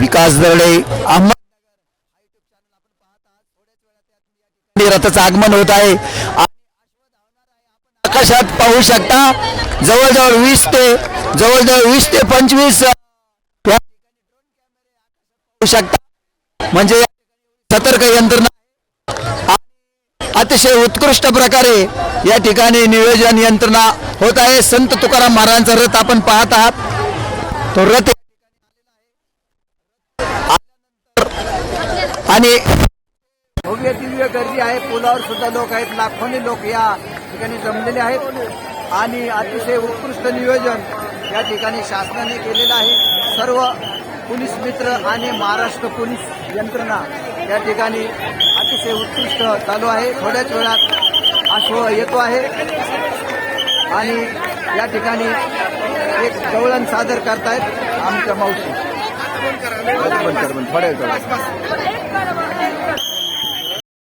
विकास दर्डे अहमद रथाचं आगमन होत आहे. आकाशात पाहू शकता जवळजवळ वीस ते जवळजवळ वीस ते पंचवीस पाहू शकता. म्हणजे सतर्क यंत्रणा अतिशय उत्कृष्ट प्रकारे या ठिकाणी नियोजन यंत्रणा होत आहे. संत तुकाराम महाराजांचा रथ आपण पाहत आहात. तो रथ आणि भव्य दिव्य गर्दी आहे. पुलावर सुद्धा लोक आहेत. लाखोनी लोक या ठिकाणी जमलेले आहेत. आणि अतिशय उत्कृष्ट नियोजन या ठिकाणी शासनाने केलेलं आहे. सर्व पोलीस मित्र आणि महाराष्ट्र पोलीस यंत्रणा या ठिकाणी अतिशय उत्कृष्ट चालू आहे. थोड्याच वेळात अश्व येतो आहे. आणि या ठिकाणी एक गवळण सादर करतायत आमच्या मावशी. बंद कर, थोड्या वेळात.